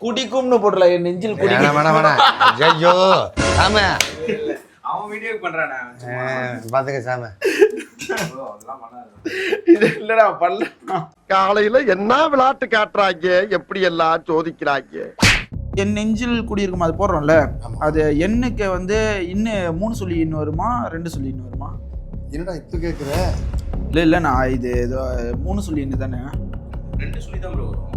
குடிக்கும்னு போடல என் நெஞ்சில் குடி வேணாம் வேணாம் ஐயோ சாம. அவன் வீடியோ பண்றானே? பாத்துக்க சாம. இது இல்லடா பண்ணல காலையில என்ன விளையாட்டு காட்டுறாங்க? எப்படி எல்லாம் சோதிக்கிறாங்க? என் நெஞ்சில் குடியிருக்கும் அது போடுறோம்ல. அது எண்ணுக்கு வந்து இன்னும் மூணு சொல்லி இன்னும் வருமா ரெண்டு சொல்லி இன்னும் வருமா? என்னடா இப்ப கேக்குற? இல்லை இல்லை நான் இது ஏதோ மூணு சொல்லி இன்னும் தானே. ரெண்டு சொல்லி தான் ப்ரோ வரும்.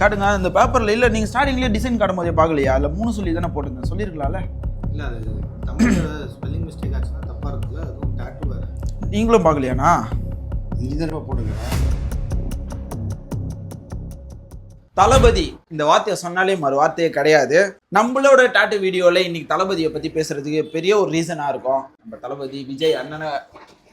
காட்டுங்க. அந்த பேப்பரில் இல்லை நீங்கள் ஸ்டார்டிங்லேயே டிசைன் காட்டும் போதே பார்க்கலையா? அதில் மூணு சொல்லி தானே போட்டிருந்தேன். சொல்லியிருக்கலாம்ல? இல்லை அது தமிழில் ஸ்பெல்லிங் மிஸ்டேக் ஆச்சுன்னா தப்பாக இருக்குல்ல அதுவும் டேட்டு வேறு. நீங்களும் பார்க்கலையாண்ணா? நீ தானே தளபதி இந்த வார்த்தையை சொன்னாலே மறு வார்த்தையே கிடையாது. நம்மளோட டாட்டு வீடியோவில் இன்னைக்கு தளபதியை பற்றி பேசுறதுக்கு பெரிய ஒரு ரீசனாக இருக்கும். நம்ம தளபதி விஜய் அண்ணனை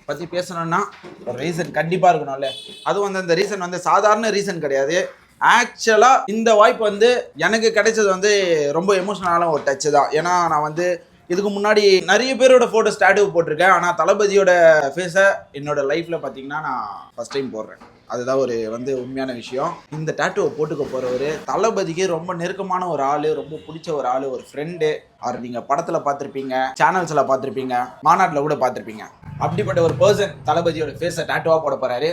பற்றி பேசணும்னா ஒரு ரீசன் கண்டிப்பாக இருக்கணும்ல. அது வந்து அந்த ரீசன் வந்து சாதாரண ரீசன் கிடையாது. ஆக்சுவலாக இந்த வாய்ப்பு வந்து எனக்கு கிடைச்சது வந்து ரொம்ப எமோஷனலான ஒரு டச்சு தான். ஏன்னா நான் வந்து இதுக்கு முன்னாடி நிறைய பேரோட ஃபோட்டோ ஸ்டாட்டிவ் போட்டிருக்கேன். ஆனால் தளபதியோட ஃபேஸை என்னோட லைஃப்பில் பார்த்தீங்கன்னா நான் ஃபஸ்ட் டைம் போடுறேன். அதுதான் ஒரு வந்து உண்மையான விஷயம். இந்த டேட்டுவை போட்டுக்க போகிறவர் தளபதிக்கு ரொம்ப நெருக்கமான ஒரு ஆள் ரொம்ப பிடிச்ச ஒரு ஆள் ஒரு ஃப்ரெண்டு அவர் நீங்கள் படத்தில் பார்த்துருப்பீங்க சேனல்ஸில் பார்த்துருப்பீங்க மாநாட்டில் கூட பார்த்துருப்பீங்க அப்படிப்பட்ட ஒரு பர்சன் தளபதியோட ஃபேஸை டேட்டுவாக போட போகிறாரு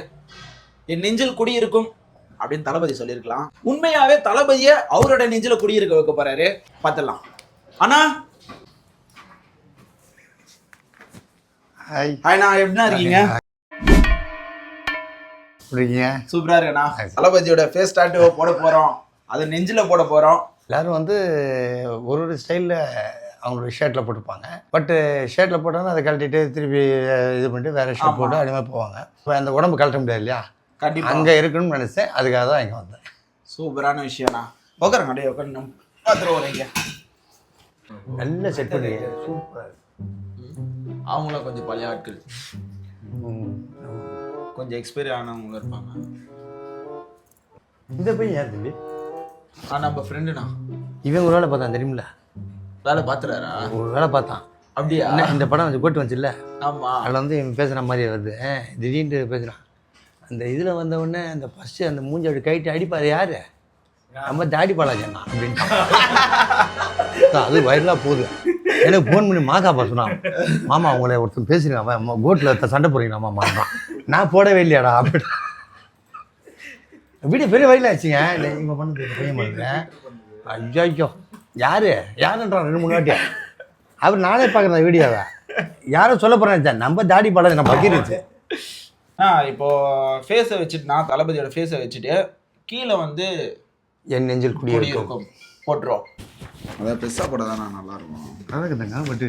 என் நெஞ்சில் குடியிருக்கும் அப்படின்னு தளபதி சொல்லியிருக்கலாம். உண்மையாவே தளபதியை அவரோட நெஞ்சில குடியிருக்க வைக்க போறாரு. பார்த்துடலாம். ஆனா ஹாய் ஹாய்ண்ணா இருக்கீங்க? இருக்கீங்க? சூப்பரா இருக்கண்ணா தளபதியோட ஃபேஸ் டாட்டுவை போட போறோம். அதை நெஞ்சில போட போறோம். எல்லாரும் வந்து ஒரு ஒரு ஸ்டைலில் அவங்களோட ஷர்ட்டில் போட்டுப்பாங்க. பட்டு ஷர்ட்டில் போட்டாலும் அதை கழட்டிட்டு திருப்பி இது பண்ணிட்டு வேறு ஷர்ட். போட்டு மாதிரி போவாங்க. இப்போ அந்த உடம்பு கழட்ட முடியாது இல்லையா? கண்டிப்பா. அங்கே இருக்கணும்னு நினச்சேன். அதுக்காக தான் இங்கே வந்தேன். சூப்பரான விஷயம்ண்ணா. உட்காருங்க அப்படியே உட்காந்து பார்த்துட்டு வரீங்க நல்ல செட் பண்ணி சூப்பர். அவங்களும் கொஞ்சம் பழைய ஆட்கள். கொஞ்சம் எக்ஸ்பைரி ஆனவங்க இருப்பாங்க. இந்த பையன் யார் தம்பி? ஆ நம்ம ஃப்ரெண்டுண்ணா இவன் ஒரு வேலை பார்த்தான் தெரியுமில்ல? வேலை பார்த்துறாரா ஒரு வேலை பார்த்தான். அப்படியா? இந்த படம் வந்து போட்டு வந்துச்சுல்ல? ஆமா. அதில் வந்து இவன் பேசுகிற மாதிரி வருது. திடீர்னு பேசுகிறான் அந்த இதில் வந்தவுடனே அந்த ஃபஸ்ட்டு அந்த மூஞ்சி அப்படி கைட்டு அடிப்பார் யார்? நம்ம தாடி பாலாஜண்ணா அப்படின்ட்டு. அது வயலாக போகுது. எனக்கு ஃபோன் பண்ணி மாக்காப்பா சொன்னான் மாமா உங்களை ஒருத்தன் பேசுகிறேன் கோட்டில் சண்டை போடுறீங்க மாமா? நான் போடவே இல்லையாடா அப்படி வீடியோ பெரிய வயலில் ஆச்சுங்க இல்லை இவங்க பண்ணது பையன் பண்ணுங்க ஐயோ யாரு? யாருன்றான் ரெண்டு மூணு வாட்டி. அவர் நானே பார்க்குறேன் வீடியோவை யாரும் சொல்ல போகிறேன் நம்ம தாடி பாலாஜி நான் பகிர்ந்துச்சு ஆ இப்போ ஃபேஸை வச்சுட்டு நான் தளபதியோட ஃபேஸை வச்சுட்டு கீழே வந்து என் நெஞ்சில் கொடி குடியிருக்கும். போட்டுரும் அதாவது பெருசாக போட தானே நல்லா இருக்கும் நல்லா இருக்குதுங்க பட்டு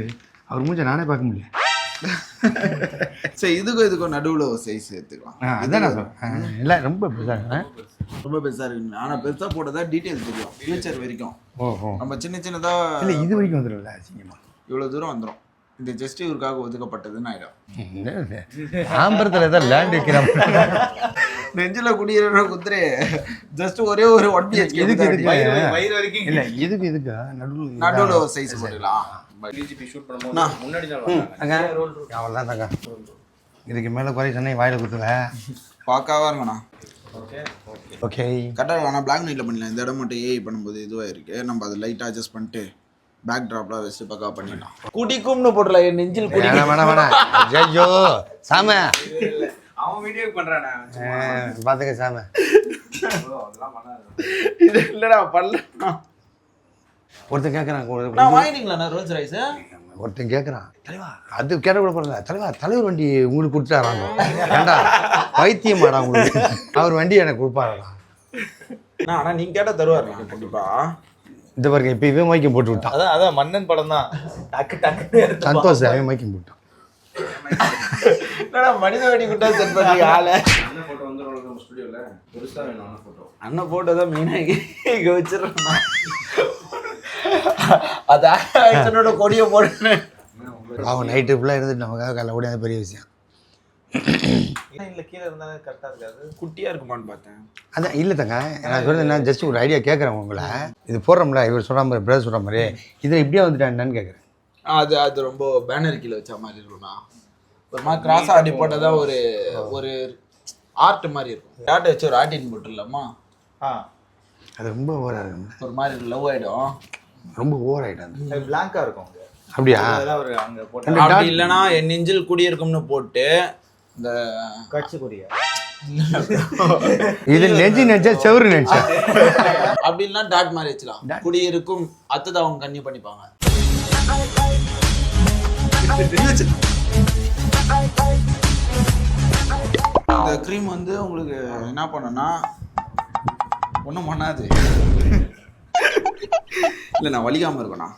அவர் மூஞ்ச நானே பார்க்க முடியல. சரி இதுக்கும் இதுக்கும் நடுவில் ஒரு சைஸ் எடுத்துக்கலாம். அதான் நான் சொல்றேன் இல்லை ரொம்ப பெருசாக ரொம்ப பெருசாக இருக்கு. ஆனால் பெருசாக போட்டதா டீட்டெயில்ஸ் தெரியும். ஃபியூச்சர் வரைக்கும். ஓஹோ. நம்ம சின்ன சின்னதாக இல்லை இது வரைக்கும் வந்துடும்ல அசிங்கமா. இவ்வளோ தூரம் வந்துடும் இந்த ஜஸ்ட் இவருக்காக ஒதுக்கப்பட்டதுன்னு ஆயிடும். ஆம்பரத்தில் ஏதாவது லேண்ட் வைக்கிற நெஞ்சில் குடியிருக்கிற குதிரை ஜஸ்ட் ஒரே ஒரு ஒன் பிஹெச்கே எதுக்கு இதுக்கு வயிறு வரைக்கும் இல்லை இதுக்கு இதுக்கு? நடுவில் நடுவில் ஒரு சைஸ் போட்டுக்கலாம். டிஜிபி ஷூட் பண்ணும்போது முன்னாடி தான் வந்தாங்க அங்க அவ்வளோதான் தாங்க இதுக்கு மேலே குறை சொன்னேன் வாயில் குத்துவேன் பார்க்காவா இருக்கணும் ஓகே கரெக்டாக ஆனால் பிளாக் நைட்டில் பண்ணலாம் இந்த இடம் மட்டும் ஏஐ பண்ணும்போது இதுவாக இருக்கு. நம்ம அதை லைட்டாக அட்ஜஸ்ட் பண்ணிட்டு பேக் ட்ராப்லாம் வச்சு பக்கா பண்ணிடலாம். குடிக்கும்னு போடல என் நெஞ்சில் குடி வேணாம் வேணாம் வேணாம். ஐயோ சாம. அவன் வீடியோ பண்றானே பார்த்துக்க சாம. இது இல்லடா பண்ணல. ஒருத்தன் கேட்குறான் நான் வாங்கிட்டீங்களா ரோல்ஸ் ரைஸ்? ஒருத்தன் கேட்குறான் தலைவா அது கேட்ட கூட போடல தலைவா தலைவர் வண்டி உங்களுக்கு கொடுத்தாராங்க ஏண்டா பைத்தியமாடா உங்களுக்கு. அவர் வண்டி எனக்கு கொடுப்பாரா? நான் ஆனால் நீங்கள் கேட்டால் தருவாருண்ணா கண்டிப்பா இந்த பாருங்க இப்போ இவன் மைக்கம் போட்டு விட்டான். அதான் அதான் மன்னன் படம் தான் டக்கு எடுத்து சந்தோஷ் அவன் மைக்கம் போட்டான் என்னடா மனித வெடி குட்டா செட் பண்ணி ஆளை? அண்ணன் போட்டோ வந்து நம்ம ஸ்டுடியோல பெருசா வேணும் அண்ணன் போட்டோ அண்ணன் போட்டோ தான் மெயினாக இங்கே வச்சிடறேன் அது ஆக்ஷனோட கொடியை போடுறேன் அவன் நைட்டு ஃபுல்லாக இருந்துட்டு நமக்காக காலைல ஓடியாத பெரிய விஷயம். இல்ல கீழே இருந்தாலே கரெக்டா இருக்காது. குட்டியாக இருக்குமான்னு பார்த்தேன். அதான் இல்லை தங்க நான் சொல்றது என்ன ஜஸ்ட் ஒரு ஐடியா கேட்குறேன் உங்களை. இது போடுறோம்ல இவர் சொல்கிற மாதிரி பிரதர் சொல்கிற மாதிரி. இதில் இப்படியே வந்துட்டேன் என்னன்னு கேட்குறேன் அது அது ரொம்ப பேனர் கீழே வச்ச மாதிரி இருக்கும்ண்ணா. ஒரு மாதிரி கிராஸ் ஆடி போட்டால் தான் ஒரு ஒரு ஆர்ட் மாதிரி இருக்கும். டாட்டை வச்சு ஒரு ஆர்டின் போட்டுடலாமா ஆ. அது ரொம்ப ஓவராக இருக்கு ஒரு மாதிரி லவ் ஆயிடும். ரொம்ப ஓவர் ஆகிட்டாங்க அது பிளாங்கா இருக்கும் அப்படியா? ஒரு அங்க போட்ட அப்படி இல்லைன்னா என் நெஞ்சில் குடியிருக்கும்னு போட்டு இந்த கட்சி கொடியா இது நெஞ்சு நெஞ்சா செவரு நெஞ்சா? அப்படி இல்லைன்னா டாட் மாதிரி வச்சுலாம் குடியிருக்கும் அத்ததை அவங்க கன்னியூ பண்ணிப்பாங்க. இந்த க்ரீம் வந்து உங்களுக்கு என்ன பண்ணுன்னா ஒன்றும் பண்ணாது. இல்லை நான் வலிக்காமல் இருக்கேண்ணா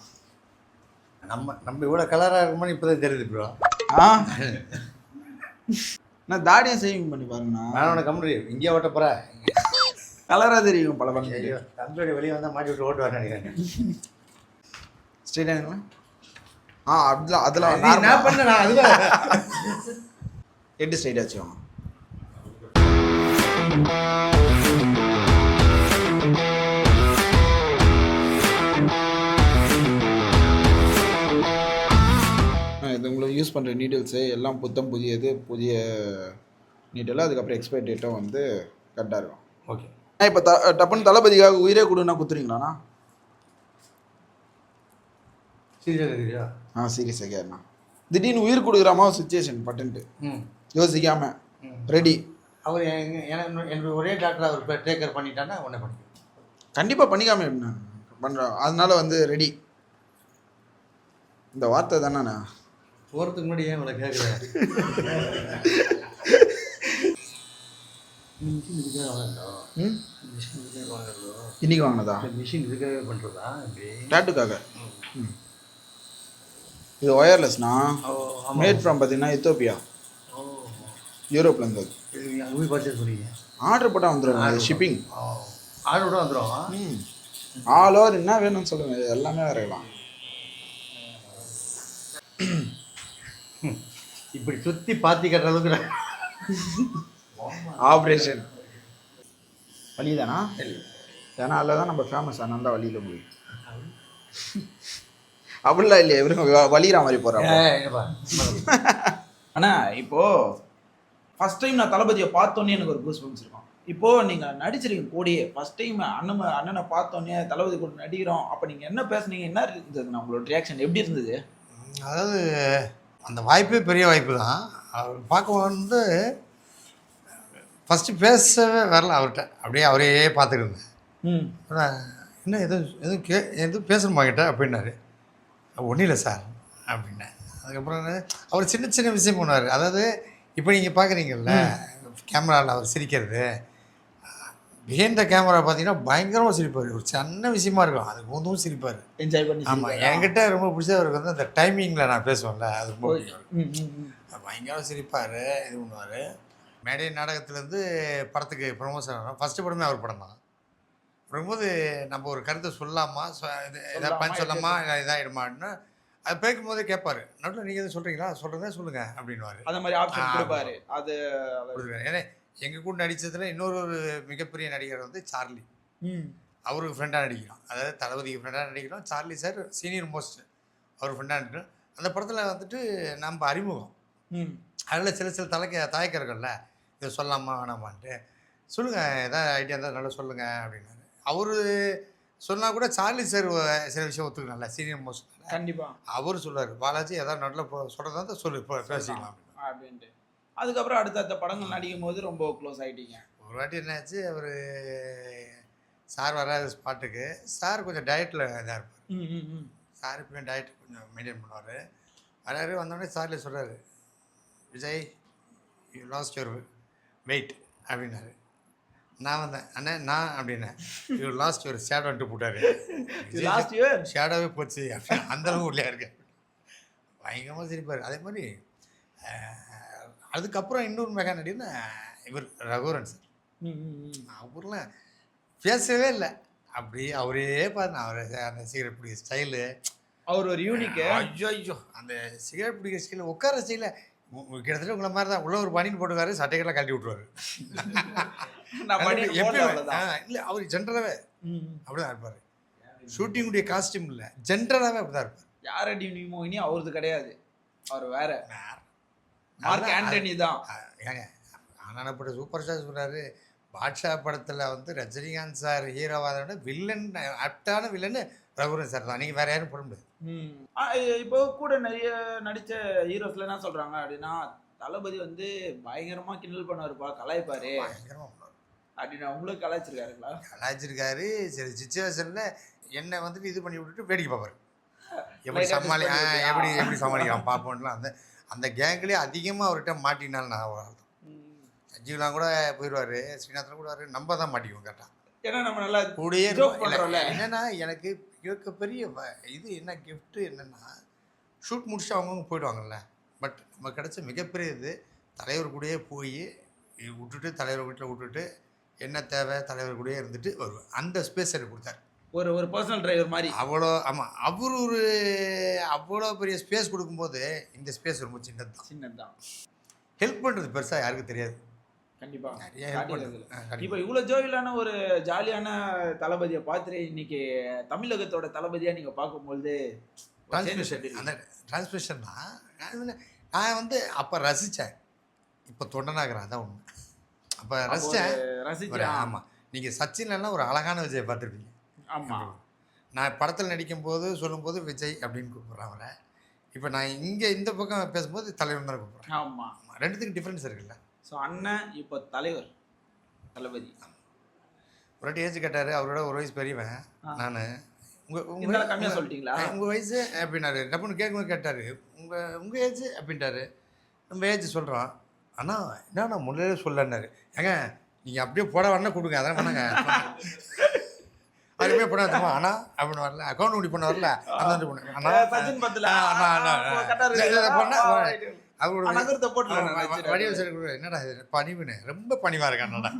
நம்ம நம்ம இவ்வளோ கலராக இருக்குமான்னு இப்போ தான் தெரியுது ப்ரோ ஆ? நான் தாடியை சேவிங் பண்ணி பாருங்கண்ணா நான் உனக்கு கம்பெனி இங்கே ஓட்ட போகிற கலராக தெரியும் பல பல தம்பியோட வெளியே வந்தால் மாட்டி விட்டு ஓட்டு வரேன் நினைக்கிறேன் ஸ்ட்ரெயிட்டாக ஆ அதெல்லாம் நான் normal. பண்ணேன் நான் அதுதான் ஹெட் ஸ்ட்ரைட் ஆச்சு உங்களுக்கு யூஸ் பண்ணுற நீடில்ஸு எல்லாம் புத்தம் புதியது புதிய நீடில் அதுக்கப்புறம் எக்ஸ்பைரி டேட்டும் வந்து கரெக்டாக இருக்கும் ஓகே. இப்போ த டப்புன்னு தளபதிக்காக உயிரே கொடுன்னா இருக்குதா ஆ சீரியஸாக கேட்கண்ணா திடீர்னு உயிர் கொடுக்குற மாதிரி சுச்சுவேஷன் பட்டுன்ட்டு. யோசிக்காம. ரெடி அவர் என்னுடைய ஒரே டாக்டர் அவர் டேக் கேர் பண்ணிட்டான்னா உன்னை பண்ணி கண்டிப்பாக பண்ணிக்காம என்ன பண்ணுறோம் அதனால வந்து ரெடி இந்த வார்த்தை தானே போகிறதுக்கு முன்னாடி ஏன் இவ்வளோ கேட்குறேன் மிஷின் இதுக்காக வாங்கலோ ம்? மிஷின் இதுக்காக வாங்கலோ இன்னைக்கு வாங்கினதா? இந்த மிஷின் இதுக்காக பண்ணுறதா டேட்டுக்காக இது ஒயர்லெஸ்னா மேட் ஃப்ரம் பார்த்தீங்கன்னா எத்தோப்பியா ஓ. யூரோப்லேருந்து அங்கே போய் பர்ச்சேஸ் பண்ணீங்க. ஆர்டர் போட்டால் வந்துடும் ஷிப்பிங் ஆர்டர் கூட வந்துடும் ம். ஆல் ஓவர் என்ன வேணும்னு சொல்லுங்கள் எல்லாமே வரையலாம் இப்படி சுற்றி பாத்தி கட்டுற அளவுக்கு ஆப்ரேஷன் வழி தானா ஏன்னா அதில் தான் நம்ம ஃபேமஸ் அதனால தான் வழியில் போய். அப்படிலாம் இல்லையா இவருங்க வலிகிற மாதிரி போகிறாங்க. அண்ணா இப்போ ஃபர்ஸ்ட் டைம் நான் தளபதியை பார்த்தோன்னே எனக்கு ஒரு கூஸ் பம்ஸ் இருக்கும். இப்போ நீங்க நடிச்சிருக்கீங்க கூடயே ஃபர்ஸ்ட் டைம் அண்ணன் அண்ணனை பார்த்தோன்னே தளபதி கூட நடிக்கிறோம். அப்போ நீங்க என்ன பேசுனீங்க? என்ன இருந்தது? உங்களோட ரியாக்ஷன் எப்படி இருந்தது? அதாவது அந்த வாய்ப்பே பெரிய வாய்ப்பு தான். அவர் பார்க்க வந்து ஃபஸ்ட்டு பேசவே வரல அவர்கிட்ட. அப்படியே அவரையே பார்த்துட்டு இருந்தேன் ம். அப்புறம் என்ன எதுவும் எதுவும் கே எதுவும் பேசணுமா கிட்ட? அப்படின்னாரு. ஒன்றும் இல்லை சார். அப்படின்னேன் அதுக்கப்புறம் அவர் சின்ன சின்ன விஷயம் பண்ணுவார். அதாவது இப்போ நீங்கள் பார்க்குறீங்கல்ல கேமராவில் அவர் சிரிக்கிறது பிஹைண்ட் த கேமரா பார்த்தீங்கன்னா பயங்கரமாக சிரிப்பார். ஒரு சின்ன விஷயமா இருக்கும். அதுக்கு போதும் சிரிப்பார். என்ஜாய் பண்ணி ஆமாம்? என்கிட்ட ரொம்ப பிடிச்ச அவருக்கு வந்து அந்த டைமிங்கில் நான் பேசுவேன்ல அது ரொம்ப பிடிக்கும். ம், ம், ம். பயங்கர சிரிப்பார் இது பண்ணுவார். மேடை நாடகத்துலேருந்து படத்துக்கு ப்ரொமோஷன் ஃபஸ்ட்டு படமே அவர் படம் தான். வரும்போது நம்ம ஒரு கருத்தை சொல்லாமா? இது எதாவது பஞ்சு சொல்லாமா? இதாகிடுமான்னு அது பேக்கும் போதே கேட்பாரு. நடுவில் நீங்கள் எதுவும் சொல்கிறீங்களா சொல்கிறதே சொல்லுங்கள் அப்படின்னுவாரு. அந்த மாதிரி ஆப்ஷன் கொடுப்பாரு. அது ஏன்னா எங்கள் கூட நடித்ததில் இன்னொரு ஒரு மிகப்பெரிய நடிகர் வந்து சார்லி. ம். அவருக்கு ஃப்ரெண்டாக நடிக்கிறோம். அதாவது தளபதிக்கு ஃப்ரெண்டாக நடிக்கிறோம். சார்லி சார் சீனியர் மோஸ்ட் அவர் ஃப்ரெண்டாக நடிக்கிறோம். அந்த படத்தில் வந்துட்டு நம்ம அறிமுகம். ம். அதில் சில சில தலைக்க தயக்கர்கள்ல இதை சொல்லலாமா வேணாமான்ட்டு. சொல்லுங்கள் ஏதாவது ஐடியா இருந்தால் நல்லா சொல்லுங்கள் அப்படின்னாரு. அவர் சொன்னால் கூட சார்லி சார் சில விஷயம் ஒத்துக்கலாம்ல சீனியர் மோஸ்ட் கண்டிப்பா. அவர் சொல்லுவார் பாலாஜி ஏதாவது நல்ல சொல்கிறதா சொல்லு இப்போ பேசிக்கலாம். அப்படின்ட்டு. அதுக்கப்புறம் அடுத்தடுத்த படங்கள் நடிக்கும் போது ரொம்ப க்ளோஸ் ஆயிட்டீங்க. ஒரு வாட்டி என்னாச்சு அவர் சார் வராது ஸ்பாட்டுக்கு சார் கொஞ்சம் டயட்டில் இதாக இருப்பார். சார் இப்போ டயட் கொஞ்சம் மெயின்டைன் பண்ணுவார். வராரு வந்தோடனே சார்லி சொல்கிறாரு Vijay you lost your weight அப்படின்னாரு. நான் வந்தேன் அண்ணே நான் அப்படின்னேன். யூ லாஸ்ட் யுவர் ஷேடோன்ட்டு போட்டார். லாஸ்ட் இயர் ஷேடோவே போச்சு அப்படி அந்த அளவு உள்ளே இருக்கு. பயங்கரமாக சிரிப்பார். அதே மாதிரி அதுக்கப்புறம் இன்னொரு மெகா நடிகர்னா இவர் ரகுவரன் சார் அவர்லாம் பேசவே இல்லை. அப்படி அவரே பார்த்து அவர் அந்த சிகரெட் பிடிக்கிற ஸ்டைலு அவர் ஒரு யூனிக்கு ஐயோ ஐயோ அந்த சிகரெட் பிடிக்கிற ஸ்டைல உட்கார ஸ்டைல கிட்டத்தட்ட உங்களை மாதிரி தான். உள்ள ஒரு பனியன் போட்டுக்காரு சட்டைகள்லாம் கழட்டி விட்ருவாரு இல்லை அவர் ஜென்ரலாகவே. அப்படிதான் இருப்பார். ஷூட்டிங்குடைய காஸ்டியூம் இல்லை. ஜென்ரலாகவே அப்படி தான் இருப்பார். யார் அடி மோகினி? அவரது கிடையாது. அவர் வேற. வேற. மார்க் ஆண்டனி தான். ஏங்க ஆனாப்பட்ட சூப்பர் ஸ்டார் சொல்கிறாரு பாட்ஷா படத்தில் வந்து ரஜினிகாந்த் சார் ஹீரோவாத விட வில்லன் ஆப்டான வில்லன் ரகுவரன் சார் தான். நீங்கள் வேற யாரும் போட முடியாது. இப்போ கூட நிறைய நடிச்ச ஹீரோஸ்ல என்ன சொல்றாங்க அப்படின்னா தளபதி வந்து பயங்கரமா கிண்டல் பண்ணுவாருப்பா கலாய்ப்பாரு. பயங்கரமாக அப்படின்னு உங்களுக்கு கலாய்ச்சிருக்காருங்களா? கலாய்ச்சிருக்காரு. சரி சுச்சுவேஷனில் என்னை வந்துட்டு இது பண்ணி விட்டுட்டு வேடிக்கை பார்ப்பாரு. எப்படி சமாளி எப்படி. எப்படி சமாளிக்கலாம் பார்ப்போம்லாம் அந்த அந்த கேங்லேயே அதிகமாக அவர்கிட்ட மாட்டினாலும் நான் ஒரு ஆள் தான் கூட போயிடுவார் ஸ்ரீநாதன் கூட வருவாரு நம்ம தான் மாட்டிக்குவோம் கரெக்டாக ஏன்னா நம்ம நல்லா கூடயே. என்னன்னா எனக்கு இருக்க பெரிய வ- இது என்ன கிஃப்ட் என்னன்னா ஷூட் முடிச்சுட்டு அவங்கவுங்க போயிடுவாங்கல்ல. பட் நம்ம கிடைச்ச மிகப்பெரிய இது தலைவர் கூடயே போய் விட்டுட்டு தலைவர் வீட்டில் விட்டுட்டு என்ன தேவை தலைவர் கூடயே இருந்துட்டு வருவேன் அந்த ஸ்பேஸ் எனக்கு கொடுத்தாரு. ஒரு ஒரு பர்சனல் டிரைவர் மாதிரி. அவ்வளோ ஆமாம் அவர் ஒரு அவ்வளோ பெரிய ஸ்பேஸ் கொடுக்கும்போது இந்த ஸ்பேஸ் ரொம்ப சின்னது தான் சின்னதுதான். ஹெல்ப் பண்ணுறது பெருசாக யாருக்கும் தெரியாது. கண்டிப்பா. நிறைய ஹெல்ப் பண்ணுறது காட்டியிருக்குது. இப்போ இவ்வளவு ஜோவிலான ஒரு ஜாலியான தளபதியை பார்த்துட்டு இன்னைக்கு தமிழகத்தோட தளபதியா நீங்க பார்க்கும்போது ஒரு changes டிரான்ஸ்மிஷன் அந்த இருக்கு? டிரான்ஸ்மிஷன் தான். நான் வந்து- அப்போ ரசித்தேன் இப்போ தொண்டனாகிறேன் அதான் உண்மை. அப்போ ரசித்தேன் ரசிச்சு ஆமாம் நீங்கள் சச்சின்லாம் ஒரு அழகான விஜய் பார்த்துருப்பீங்க. ஆமா. நான் படத்தில் நடிக்கும்போது சொல்லும்போது விஜய் அப்படின்னு கூப்பிட்றேன் அவரை. இப்போ நான் இங்கே இந்த பக்கம் பேசும்போது தலைவன் தான் கூப்பிட்றேன். ஆமா. ஆமாம் ரெண்டுத்துக்கும் டிஃப்ரென்ஸ் இருக்குல்ல. ஸோ அண்ணன் இப்போ தலைவர் தளபதி. ஒரு வாட்டி ஏஜ் கேட்டார் அவரோட ஒரு வயசு பெரியவன். நான் உங்கள் இருந்தாலும் கம்மியா சொல்லிட்டீங்களா? உங்கள் வயசு அப்படின்னாரு. டப்புன்னு கேட்கும்போது கேட்டார் உங்கள் உங்கள் ஏஜ் அப்படின்ட்டாரு. நம்ம ஏஜ் சொல்கிறோம் ஆனால் என்னண்ணா முன்னாடியே சொல்லன்னாரு. ஏங்க நீங்கள் அப்படியே போட வரணும் கொடுங்க அதான் பண்ணாங்க? அதுமே பண்ண தெரியுமா? அண்ணா அப்படின்னு வரல. அக்கௌண்ட் முடி பண்ண வரல அந்த பண்ண அண்ணா சச்சின் பத்துல அண்ணா, அண்ணா, அண்ணா. அவரோட நகரத்தை போட்டு வடிவ சரி என்னடா இது? பணிவுன்னு ரொம்ப பணிவாக இருக்கான்டா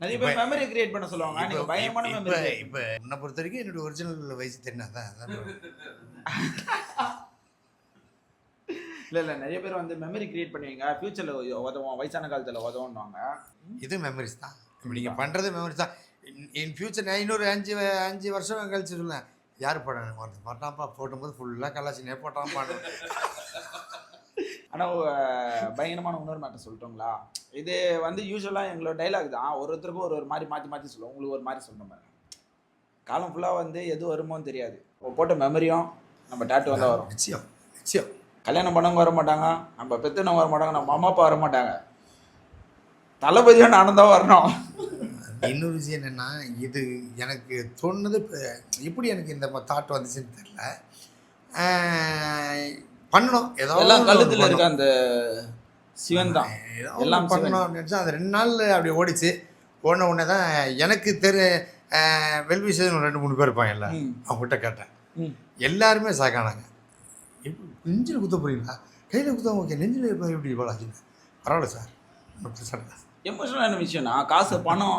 நிறைய பேர் மெமரி கிரியேட் பண்ண சொல்லுவாங்க. நீங்க பயமான இப்போ மெமரி இப்போ உன்னை பொறுத்த வரைக்கும் என்னோட ஒரிஜினல் வயசு அதான். இல்ல இல்ல நிறைய பேர் வந்து மெமரி கிரியேட் பண்ணுவீங்க. ஃபியூச்சர்ல உதவும் வயசான காலத்துல உதவுன்னுவாங்க இது மெமரிஸ் தான். நீங்கள் பண்ணுறது மெமரிஸ் தான். இன் ஃபியூச்சர் இன்னொரு அஞ்சு அஞ்சு வருஷம் கழிச்சு சொல்லுவேன். யார் படம் மாட்டான்ப்பா போட்டும்போது ஃபுல்லாக கலாச்சினே போட்டான் பாடு. ஆனா அஹ், பயங்கரமான இன்னொரு மேட்டர் சொல்லட்டுங்களா? இது வந்து யூஸ்வலா எங்களோட டைலாக் தான். ஒரு ஒருத்தருக்கும் ஒரு ஒரு மாதிரி மாத்தி மாத்தி சொல்லுவோம். உங்களுக்கு ஒரு மாதிரி மாதிரி காலம் ஃபுல்லா வந்து எது வருமோன்னு தெரியாது. போட்ட மெமரியும் நம்ம டேட்டு வந்தா வரும். நிச்சயம் நிச்சயம். கல்யாணம் பண்ணவங்க வர மாட்டாங்க. நம்ம பெத்தவங்க வர மாட்டாங்க. நம்ம அம்மா அப்பா வர மாட்டாங்க. தளபதியா நானும் தான் வரணும். இன்னொரு விஷயம் என்னென்னா இது எனக்கு தோணுது இப்போ எப்படி எனக்கு இந்த தாட் வந்துச்சுன்னு தெரில பண்ணணும். ஏதாவது கழுத்துல. இருக்க அந்த சிவன் தான். எல்லாம் பண்ணணும். அப்படின்னு நினச்சா அது ரெண்டு நாள் அப்படி ஓடிச்சு. ஓடின உடனே தான் எனக்கு தெரு வெல்விஷன் ரெண்டு மூணு பேர் இருப்பாங்கல்ல ம். அவங்ககிட்ட கேட்டேன். எல்லாருமே சாக்கானாங்க நெஞ்சில் குத்த போறீங்களா? கையில் குத்த ஓகே நெஞ்சில் எப்படி பாலாஜின்னு பரவாயில்ல சார் பிரச்சனை இல்லை. எமோஷனலான விஷயம்னா காசு பணம்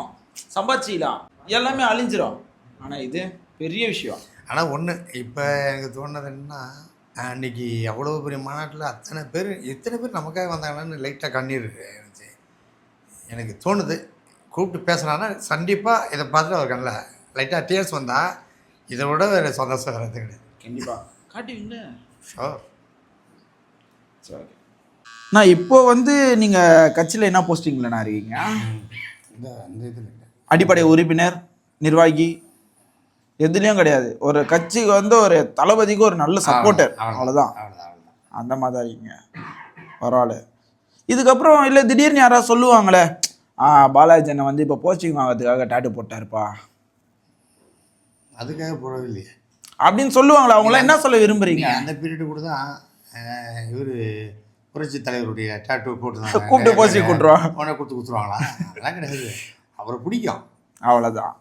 சம்பாதிச்சிக்கலாம். எல்லாமே அழிஞ்சிரும். ஆனா இது பெரிய விஷயம். ஆனால் ஒன்று இப்போ எனக்கு தோணுது என்னன்னா அன்னைக்கு அவ்வளோ பெரிய மாநாட்டில் அத்தனை பேர் எத்தனை பேர் நமக்காக வந்தாங்கன்னு லைட்டாக கண்ணீர் இருந்துச்சு எனக்கு தோணுது கூப்பிட்டு பேசினான்னா கண்டிப்பாக இதை பார்த்துட்டு அவர் கண்ணில் லைட்டாக டேர்ஸ் வந்தால் இதை விட வேறு சந்தோஷம் வர்றது கிடையாது. கண்டிப்பா. காட்டுவீங்க ஷோர் நான் இப்போ வந்து நீங்க கட்சியில என்ன போஸ்டிங்ல நான் இருக்கீங்க? இந்த அந்த இதில். அடிப்படை உறுப்பினர் நிர்வாகி எதுலயும் கிடையாது. ஒரு கட்சிக்கு வந்து ஒரு தளபதிக்கு ஒரு நல்ல சப்போர்ட்டர் அவ்வளோதான் அந்த மாதிரி தான் இருக்கீங்க. பரவாயில்ல. இதுக்கப்புறம் இல்லை திடீர்னு யாராவது சொல்லுவாங்களே ஆ பாலாஜி அண்ணன் வந்து இப்போ போஸ்டிங் வாங்கிறதுக்காக டாட்டு போட்டாருப்பா. அதுக்காக போடவே இல்லையே அப்படின்னு சொல்லுவாங்களா அவங்களாம் என்ன சொல்ல விரும்புறீங்க? அந்த பீரியடு கூட தான் இவர் புரட்சி தலைவருடைய டாட்டூ போட்டு கூப்பிட்டு போஸ்டிங் கூட்டுருவாங்க உடனே கொடுத்து கொடுத்துருவாங்களா? அதெல்லாம் கிடையாது. அவரை பிடிக்கும். அவ்வளோதான்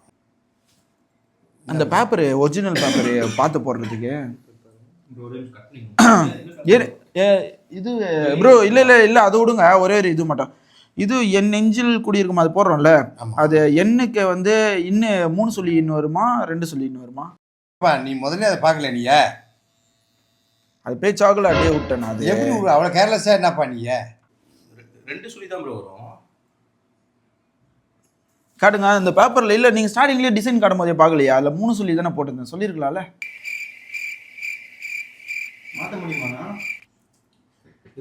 அந்த பேப்பரு ஒரிஜினல் பேப்பரு பார்த்து போடுறதுக்கு? இது ப்ரோ இல்லை இல்லை இல்லை அது விடுங்க. ஒரே ஒரு இது மட்டும். இது என் நெஞ்சில் குடியிருக்கும்? அது போடுறோம்ல. அது எண்ணுக்கு வந்து இன்னும் மூணு சொல்லி இன்னும் வருமா? ரெண்டு சொல்லி இன்னும் வருமா? அப்பா நீ முதல்ல அதை பார்க்கல நீ அது பேச்சாகல அப்படியே விட்டேன் நான் அது. எப்படி அவ்வளோ கேர்லெஸ்ஸாக என்னப்பா நீ ரெண்டு சொல்லி தான் ப்ரோ வரும். காட்டுங்க. இந்த பேப்பரில் இல்லை நீங்கள் ஸ்டார்டிங்லேயே டிசைன் காட்டும் போதே பார்க்கலையா? அதில் மூணு சொல்லி தானே போட்டிருந்தேன். சொல்லியிருக்கலாம்ல? மாற்ற முடியுமாண்ணா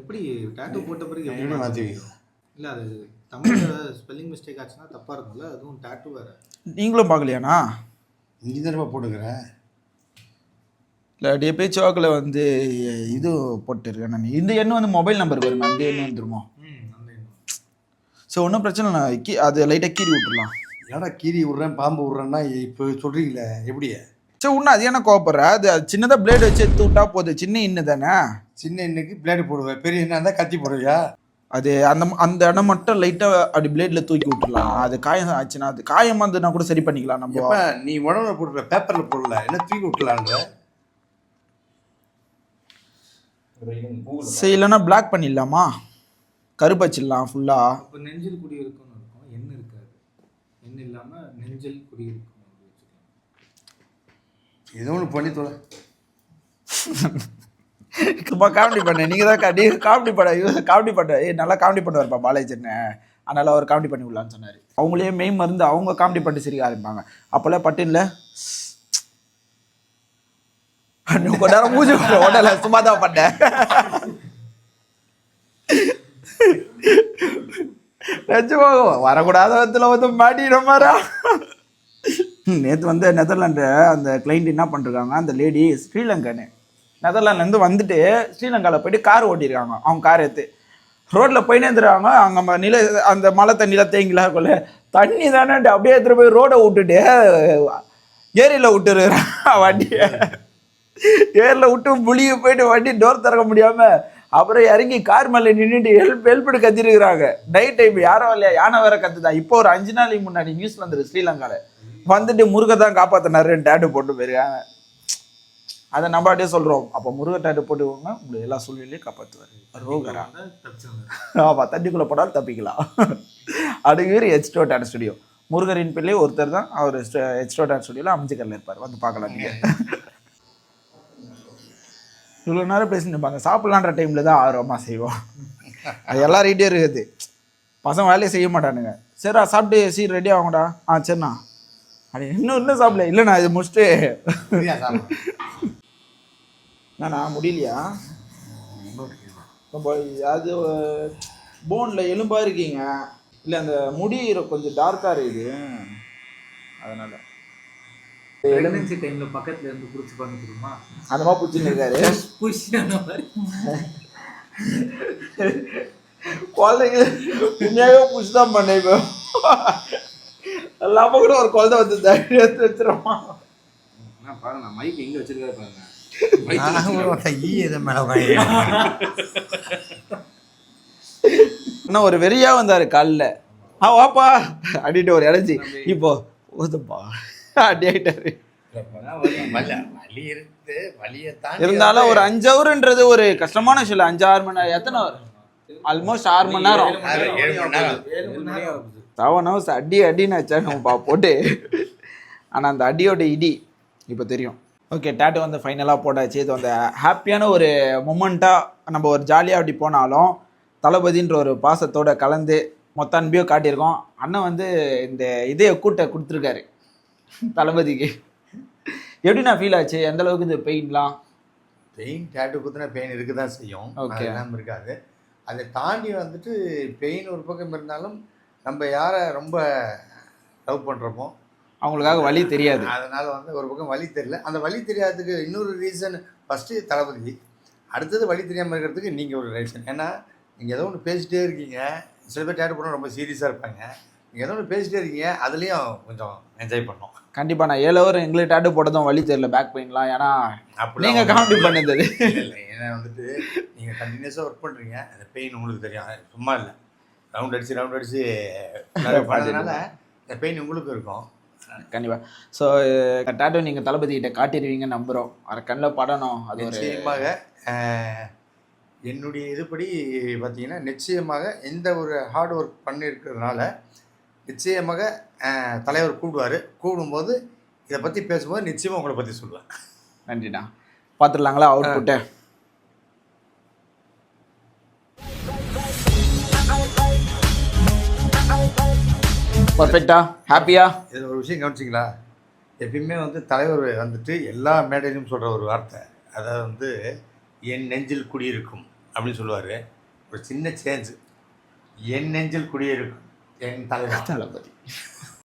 எப்படி டேட்டூ போட்ட பிறகு எப்படி எப்படி மாத்த மாற்றி முடியும்? இல்ல அது தமிழில் ஸ்பெல்லிங் மிஸ்டேக் ஆச்சுன்னா தப்பாக இருக்கும்ல. அதுவும் டேட்டு வேறு. நீங்களும் பார்க்கலையாண்ணா? இங்கே தானே போட்டுக்கிறேன் இல்லை அப்படியே பேச்சுவாக்கில் வந்து இது போட்டுருக்கேன் நான். இந்த எண்ணம் வந்து மொபைல் நம்பர் வருங்க அந்த எண்ணம் வந்துருமா? அந்த ஸோ ஒன்றும் பிரச்சனை இல்லை. கீ அது லைட்டாக கீறி விட்டுறலாம். ஏடா கீரி விட்றேன் பாம்பு விட்றேன்னா இப்போ சொல்கிறீங்களே எப்படியே? சரி ஒன்றும் அது என்ன கோவப்படுற? அது சின்னதாக பிளேடு வச்சு எடுத்து விட்டா போதும் சின்ன இன்னு தானே? சின்ன எண்ணுக்கு பிளேடு போடுவேன். பெரிய எண்ணா இருந்தால் கத்தி போடுவியா? அது அந்த அந்த இடம் மட்டும் லைட்டாக அப்படி பிளேடில் தூக்கி விட்டுறலாம். அது காயம் ஆச்சுன்னா அது காயம் வந்துனா கூட சரி பண்ணிக்கலாம் நம்ம. நீ உடம்புல போடுற பேப்பரில் போடல என்ன தூக்கி விட்டலான்ற? சரி இல்லைன்னா பிளாக் பண்ணிடலாமா? கருப்பச்சிடலாம் ஃபுல்லாக அப்போ நெஞ்சில் குடி இருக்கும்னு இருக்கும் எண் இருக்காது. எண் இல்லாமல் நெஞ்சில் குடி இருக்கும் ஏதோ ஒன்று பண்ணி தொலை. சும்மா காமெடி பண்ணேன் நீங்கள் தான் நீங்க காமெடி பண்ண காமெடி பண்ண ஏ நல்லா காமெடி பண்ணுவார்ப்பா பாலாஜின்னு அதனால் அவர் காமெடி பண்ணி விடலான்னு சொன்னார். அவங்களே மெய் மருந்து அவங்க காமெடி பண்ணி சிரிக்க ஆரம்பிப்பாங்க. அப்போல்லாம் பட்டு இல்லை கொஞ்ச நேரம் மூஞ்சி உடல சும்மா தான் பண்ணேன் நிஜமாக வரக்கூடாத விதத்தில் வந்து மாட்டிட மாறா நேற்று வந்து நெதர்லாண்டு அந்த கிளைண்ட் என்ன பண்ணிருக்காங்க? அந்த லேடி ஸ்ரீலங்கன்னு. நெதர்லாண்ட்லேருந்து வந்துட்டு ஸ்ரீலங்காவில் போயிட்டு கார் ஓட்டியிருக்காங்க. அவங்க கார் எடுத்து. ரோட்டில் போயினே இருந்துருக்காங்க. அங்கே நில அந்த மழை தண்ணியில் தேங்கிலாம் இருக்கும்ல. தண்ணி தானே அப்படியே எடுத்துகிட்டு போய் ரோடை விட்டுட்டு ஏரியில் விட்டுருக்குறான் வண்டியை. ஏரியில் விட்டு புளிய போயிட்டு வண்டி டோர் திறக்க முடியாமல் அப்புறம் இறங்கி கார் மேலே நின்றுட்டு ஹெல்ப் ஹெல்ப்னு கத்திருக்கிறாங்க. நைட் டைம் யாரோ இல்லையா? யானை வேற கத்துதா? இப்போ ஒரு அஞ்சு நாளைக்கு முன்னாடி நியூஸ்ல வந்துரு ஸ்ரீலங்காவில் வந்துட்டு முருகை தான் காப்பாத்தினாரு டேட்டு போட்டு போயிருக்காங்க. அதை நம்ம அப்படியே சொல்கிறோம் அப்போ முருகை டேட்டு போட்டுக்கோங்க உங்களை எல்லா சூழ்நிலையும் காப்பாற்றுவார் ரோகரா. ஆமாம் தண்ணிக்குள்ளே போனால் தப்பிக்கலாம். அடுக்கு ஹெச்டோ டேட் ஸ்டுடியோ முருகரின் பிள்ளை ஒருத்தர் தான். அவர் ஹெச்டோ டேட் ஸ்டுடியோவில் அமைஞ்சிக்கல்ல இருப்பார். வந்து பார்க்கலாம் நீங்கள் இவ்வளோ நேரம் பேசிட்டு சாப்பிட்லான்ற டைமில் தான் ஆர்வமாக செய்வோம். அது எல்லார்கிட்டே இருக்குது. பசங்க வேலையை செய்ய மாட்டானுங்க. சரிடா சாப்பிட்டு சீர் ரெடி ஆகும்டா. ஆ சரிண்ணா. அடி இன்னும் இன்னும் சாப்பிடல. இல்லைண்ணா இது முடிச்சுட்டு என்னண்ணா முடியலையா? அது போனில் எலும்பாக இருக்கீங்க. இல்லை அந்த முடி கொஞ்சம் டார்க்காக இருக்குது. அதனால். ப்ரெக்னன்சி டைமில் பக்கத்தில் இருந்து பிடிச்சி பண்ணி கொடுமா அந்த மாதிரி பிடிச்சின்னு இருக்காரு. புஷி அந்த மாதிரி. குழந்தைங்க உண்மையாகவே புஷ் தான் பண்ணேன் இப்போ. எல்லாமே கூட ஒரு குழந்தை வந்து தைரியம் எடுத்து வச்சிருமா நான் பாருங்க நான் மைக் எங்க வச்சிருக்காரு பாருங்க. ஒரு வெறியா வந்தாரு காலில். ஆ வாப்பா. அப்படின்ட்டு ஒரு இடைச்சி இப்போ ஓதுப்பா அப்படி ஆயிட்டாரு இருந்தாலும் ஒரு அஞ்சு ஹவருன்றது ஒரு கஷ்டமான விஷயம் இல்லை. அஞ்சு ஆறு மணி நேரம். எத்தனை ஹவர் ஆல்மோஸ்ட் ஆறு மணி நேரம். செவன் ஹவர்ஸ் அடி அடின்னு வச்சாங்கப்பா போட்டு. ஆனால் அந்த அடியோட இடி இப்போ தெரியும். ஓகே டேட்டு வந்து ஃபைனலாக போட்டாச்சு. இது வந்து ஹாப்பியான ஒரு மொமெண்ட்டாக நம்ம ஒரு ஜாலியாக அப்படி போனாலும் தளபதின்ற ஒரு பாசத்தோட கலந்து மொத்த அன்பையும் காட்டியிருக்கோம். அண்ணன் வந்து இந்த இதய கூட்டை கொடுத்துருக்காரு. தளபதிக்கு. எப்படி நான் ஃபீல் ஆச்சு? எந்த அளவுக்கு இது பெயின்லாம் பெயின் டேட்டு குத்துனா பெயின் இருக்க தான் செய்யும். Okay. அதெல்லாம் இருக்காது. அதை தாண்டி வந்துட்டு பெயின் ஒரு பக்கம் இருந்தாலும் நம்ம யாரை ரொம்ப லவ் பண்ணுறோமோ அவங்களுக்காக வழி தெரியாது. அதனால வந்து ஒரு பக்கம் வழி தெரியல. அந்த வழி தெரியாததுக்கு இன்னொரு ரீசன் ஃபஸ்ட்டு தளபதி. அடுத்தது வழி தெரியாமல் இருக்கிறதுக்கு நீங்கள் ஒரு ரீசன் ஏன்னா நீங்கள் ஏதோ ஒன்று பேசிட்டே இருக்கீங்க. சில பேர் டேட்டு பண்ண ரொம்ப சீரியஸாக இருப்பாங்க. ஏதோ ஒன்று பேசிட்டே இருக்கீங்க அதுலேயும் கொஞ்சம் என்ஜாய் பண்ணோம் கண்டிப்பாக நான் ஏழு ஹவர் எங்களுக்கு டேட்டு போட்டதும் வழி தெரியல பேக் பெயின்லாம் ஏன்னா அப்படிலாம் நீங்கள் காமெடி பண்ணது. இல்லை ஏன்னா வந்துட்டு நீங்கள் கண்டினியூஸாக ஒர்க் பண்ணுறீங்க அந்த பெயின் உங்களுக்கு தெரியும். சும்மா இல்லை. ரவுண்ட் அடிச்சு ரவுண்ட் அடிச்சு பண்ணதுனால இந்த பெயின் உங்களுக்கும் இருக்கும். கண்டிப்பாக ஸோ டேட்டோ நீங்கள் தளபதி கிட்ட காட்டிடுவீங்க நம்புகிறோம் அதை கண்ணில் படணும். அது நிச்சயமாக என்னுடைய இதுபடி பார்த்தீங்கன்னா நிச்சயமாக எந்த ஒரு ஹார்ட் ஒர்க் பண்ணியிருக்கிறதுனால நிச்சயமாக தலைவர் கூடுவார். கூடும்போது இதை பற்றி பேசும்போது நிச்சயமாக உங்களை பற்றி சொல்லுவேன். நன்றிண்ணா. பார்த்துடலாங்களா அவுட் புட்டை பர்ஃபெக்டா ஹாப்பியா இதில் ஒரு விஷயம் கவனிச்சிங்களா? எப்பயுமே வந்து தலைவர் வந்துட்டு எல்லா மேடையிலும் சொல்கிற ஒரு வார்த்தை. அதாவது வந்து என் நெஞ்சில் குடியிருக்கும் அப்படின்னு சொல்லுவார். ஒரு சின்ன சேஞ்சு என் நெஞ்சில் குடியிருக்கும் என் தலைவர் தளபதி